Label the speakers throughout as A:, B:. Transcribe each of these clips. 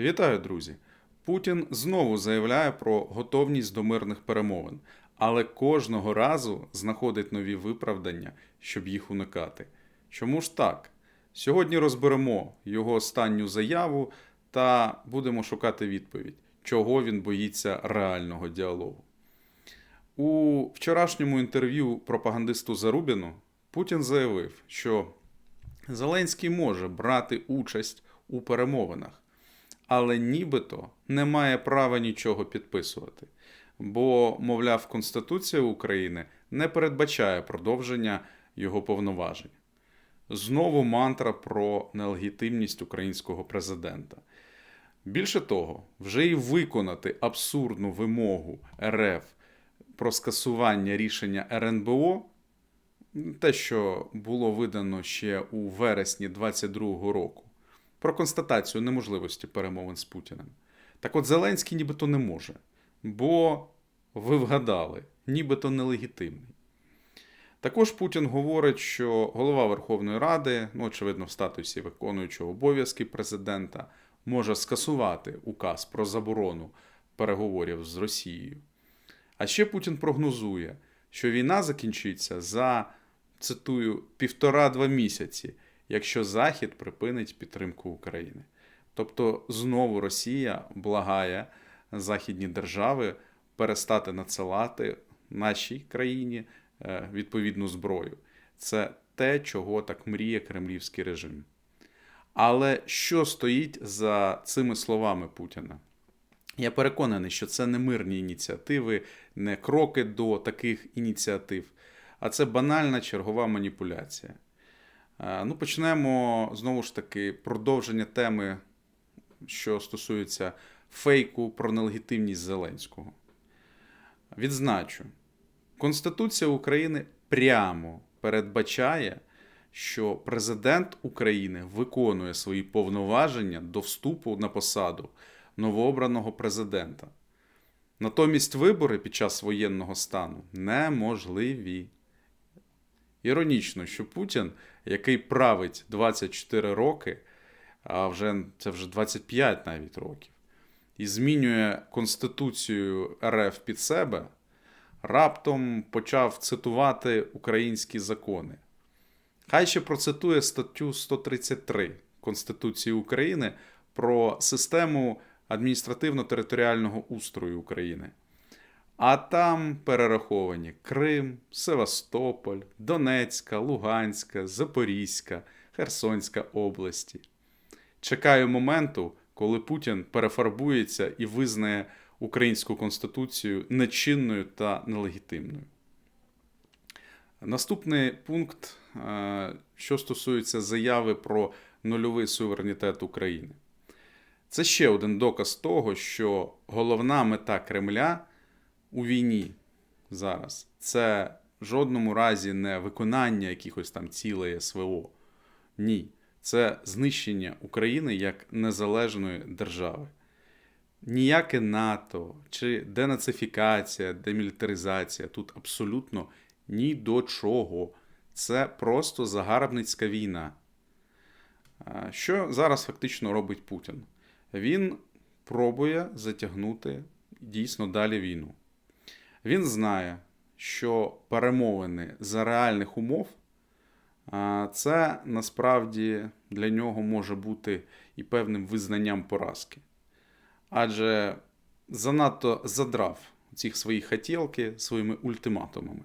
A: Вітаю, друзі! Путін знову заявляє про готовність до мирних перемовин, але кожного разу знаходить нові виправдання, щоб їх уникати. Чому ж так? Сьогодні розберемо його останню заяву та будемо шукати відповідь, чого він боїться реального діалогу. У вчорашньому інтерв'ю пропагандисту Зарубіну Путін заявив, що Зеленський може брати участь у перемовинах, але нібито не має права нічого підписувати. Бо, мовляв, Конституція України не передбачає продовження його повноважень. Знову мантра про нелегітимність українського президента. Більше того, вже і виконати абсурдну вимогу РФ про скасування рішення РНБО, те, що було видано ще у вересні 2022 року, про констатацію неможливості перемовин з Путіним. Так от Зеленський нібито не може, бо ви вгадали, нібито нелегітимний. Також Путін говорить, що голова Верховної Ради, ну, очевидно, в статусі виконуючого обов'язки президента, може скасувати указ про заборону переговорів з Росією. А ще Путін прогнозує, що війна закінчиться за, цитую, півтора-два місяці, якщо Захід припинить підтримку України. Тобто знову Росія благає західні держави перестати надсилати нашій країні е, відповідну зброю. Це те, чого так мріє кремлівський режим. Але що стоїть за цими словами Путіна? Я переконаний, що це не мирні ініціативи, не кроки до таких ініціатив, а це банальна чергова маніпуляція. Е, Ну, почнемо знову ж таки продовження теми, що стосується фейку про нелегітимність Зеленського. Відзначу, Конституція України прямо передбачає, що президент України виконує свої повноваження до вступу на посаду новообраного президента. Натомість вибори під час воєнного стану неможливі. Іронічно, що Путін, який править 24 роки, а вже це вже 25 навіть років, і змінює Конституцію РФ під себе, раптом почав цитувати українські закони. Хай ще процитує статтю 133 Конституції України про систему адміністративно-територіального устрою України. А там перераховані Крим, Севастополь, Донецька, Луганська, Запорізька, Херсонська області. Чекаю моменту, коли Путін перефарбується і визнає українську конституцію нечинною та нелегітимною. Наступний пункт, е, що стосується заяви про нульовий суверенітет України. Це ще один доказ того, що головна мета Кремля у війні зараз це в жодному разі не виконання якихось там цілей СВО. Ні. Це знищення України як незалежної держави. Ніяке НАТО чи денацифікація, демілітаризація тут абсолютно ні до чого. Це просто загарбницька війна. Що зараз фактично робить Путін? Він пробує затягнути дійсно далі війну. Він знає, що перемовини за реальних умов це насправді для нього може бути і певним визнанням поразки. Адже занадто задрав ці свої хотілки своїми ультиматумами.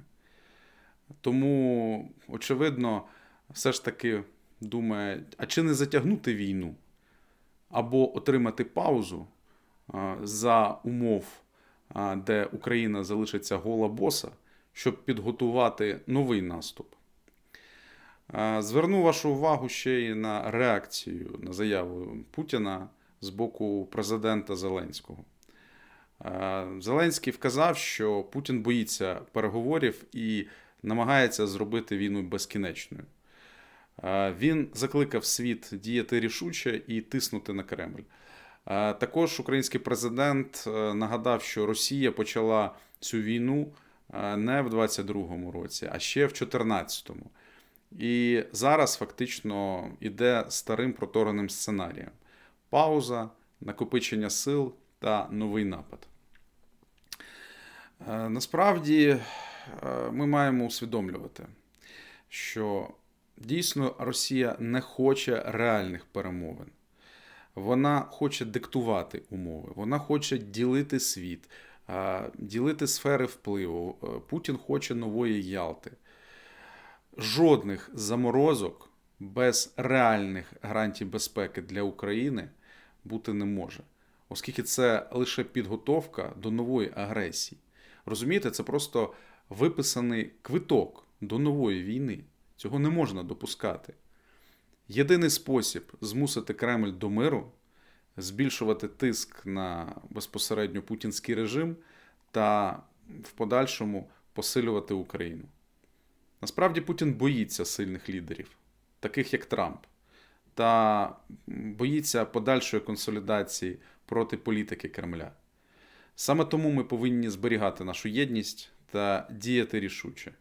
A: Тому, очевидно, все ж таки думає, а чи не затягнути війну? Або отримати паузу за умов, де Україна залишиться гола боса, щоб підготувати новий наступ. Зверну вашу увагу ще й на реакцію на заяву Путіна з боку президента Зеленського. Зеленський вказав, що Путін боїться переговорів і намагається зробити війну безкінечною. Він закликав світ діяти рішуче і тиснути на Кремль. Також український президент нагадав, що Росія почала цю війну не в 22-му році, а ще в 14-му. І зараз фактично іде старим протореним сценарієм: пауза, накопичення сил та новий напад. Е, Насправді е, ми маємо усвідомлювати, що дійсно Росія не хоче реальних перемовин. Вона хоче диктувати умови, вона хоче ділити світ, ділити сфери впливу. Е, Путін хоче нової Ялти. Жодних заморозок без реальних гарантій безпеки для України бути не може, оскільки це лише підготовка до нової агресії. Розумієте, це просто виписаний квиток до нової війни. Цього не можна допускати. Єдиний спосіб змусити Кремль до миру збільшувати тиск на безпосередньо путінський режим та в подальшому посилювати Україну. Насправді Путін боїться сильних лідерів, таких як Трамп, та боїться подальшої консолідації проти політики Кремля. Саме тому ми повинні зберігати нашу єдність та діяти рішуче.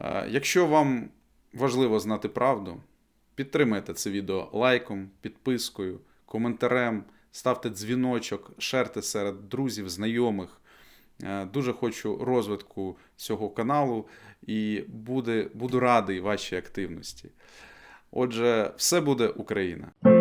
A: Е, Якщо вам важливо знати правду, підтримайте це відео лайком, підпискою, коментарем, ставте дзвіночок, шерте серед друзів, знайомих. Е, Дуже хочу розвитку цього каналу і буде, буду радий вашій активності. Отже, все буде Україна!